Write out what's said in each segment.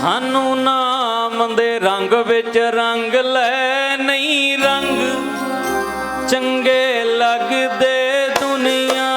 ਸਾਨੂੰ ਨਾਮ ਦੇ ਰੰਗ ਵਿੱਚ ਰੰਗ ਲੈ ਨਹੀਂ ਰੰਗ। ਚੰਗੇ ਲੱਗਦੇ ਦੁਨੀਆ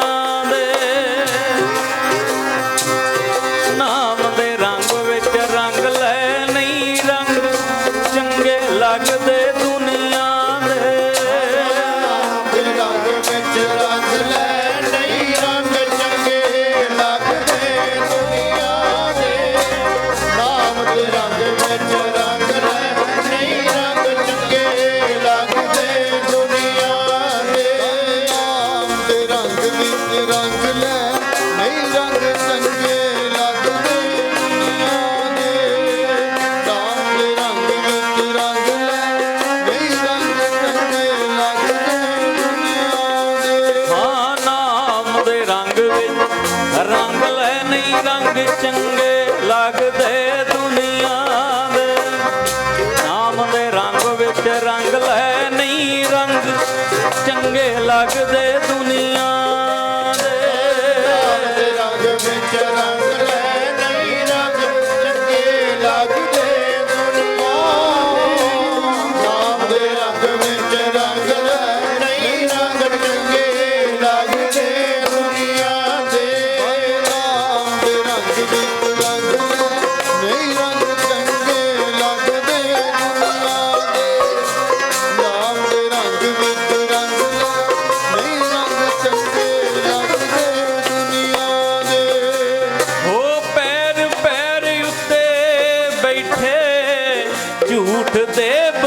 Deus.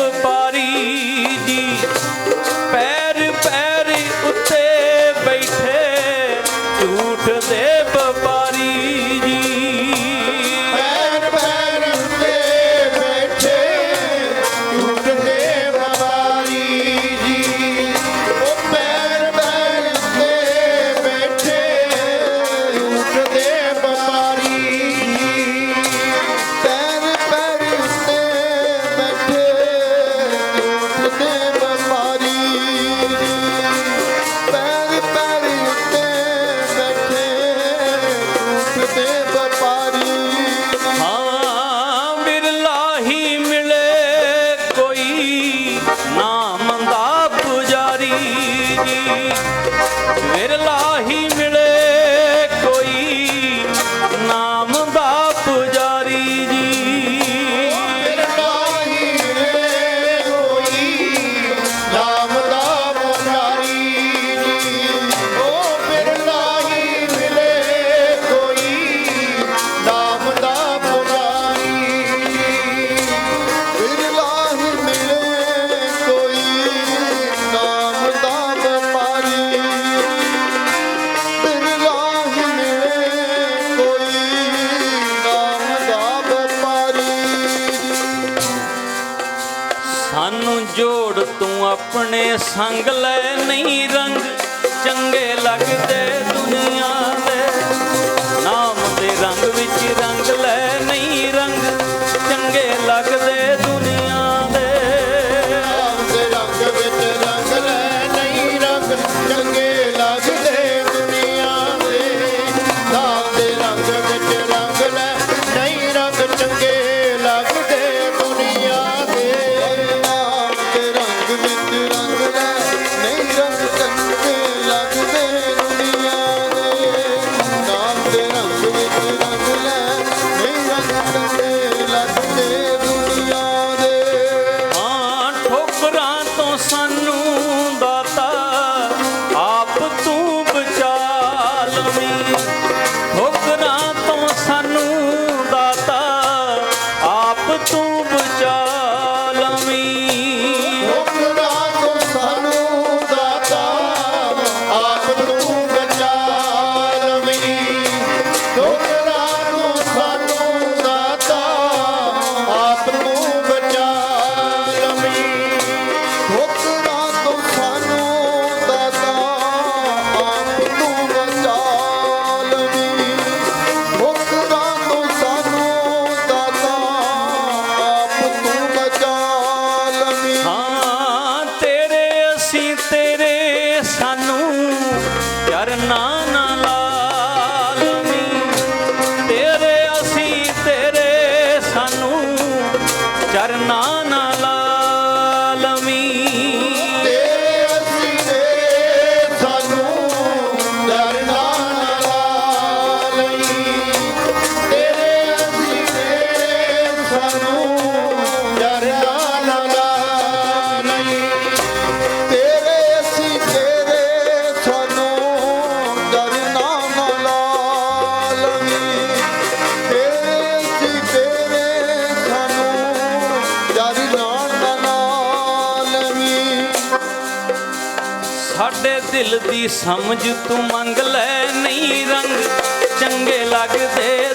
ਆਪਣੇ ਸੰਗ ਲੈ ਨਹੀਂ ਰੰਗ ਚੰਗੇ ਲੱਗਦੇ। तो ਦਿਲ ਦੀ ਸਮਝ ਤੂੰ ਮੰਗ ਲੈ ਨਹੀਂ ਰੰਗ ਚੰਗੇ ਲੱਗਦੇ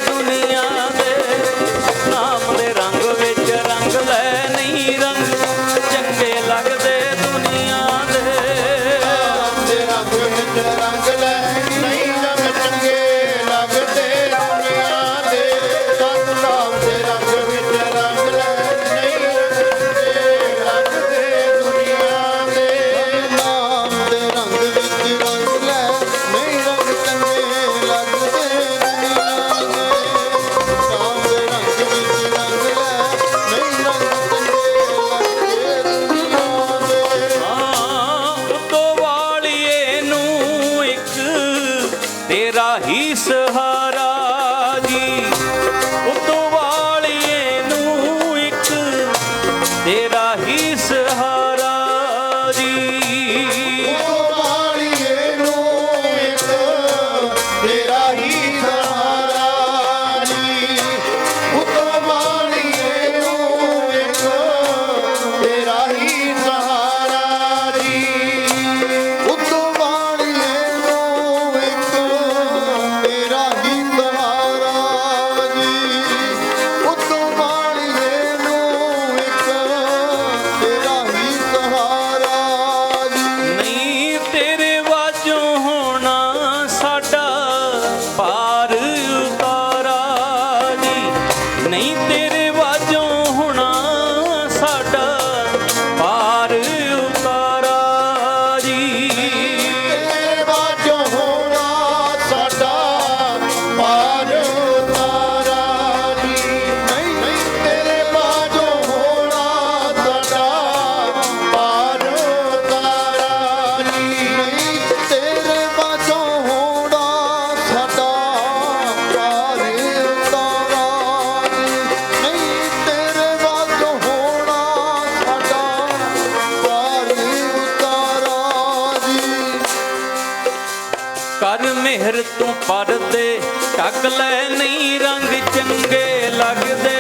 ਪੜਦੇ ਟੱਕ ਲੈ ਨਹੀਂ ਰੰਗ ਚੰਗੇ ਲੱਗਦੇ।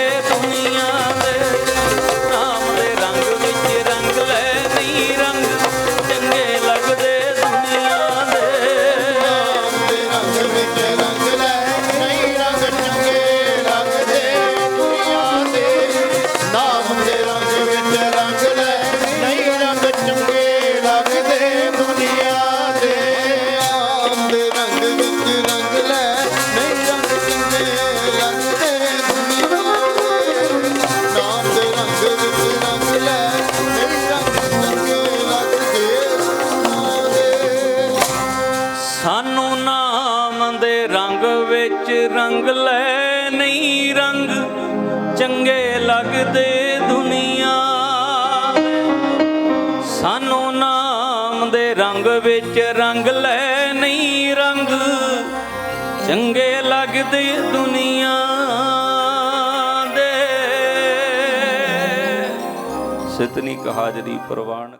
ਚੰਗੇ ਲੱਗਦੇ ਦੁਨੀਆ। ਸਾਨੂੰ ਨਾਮ ਦੇ ਰੰਗ ਵਿੱਚ ਰੰਗ ਲੈ ਨਹੀਂ ਰੰਗ। ਚੰਗੇ ਲੱਗਦੇ ਦੁਨੀਆ ਦੇ। ਸਿਤਨੀ ਕਹਾਜਰੀ ਪ੍ਰਵਾਨ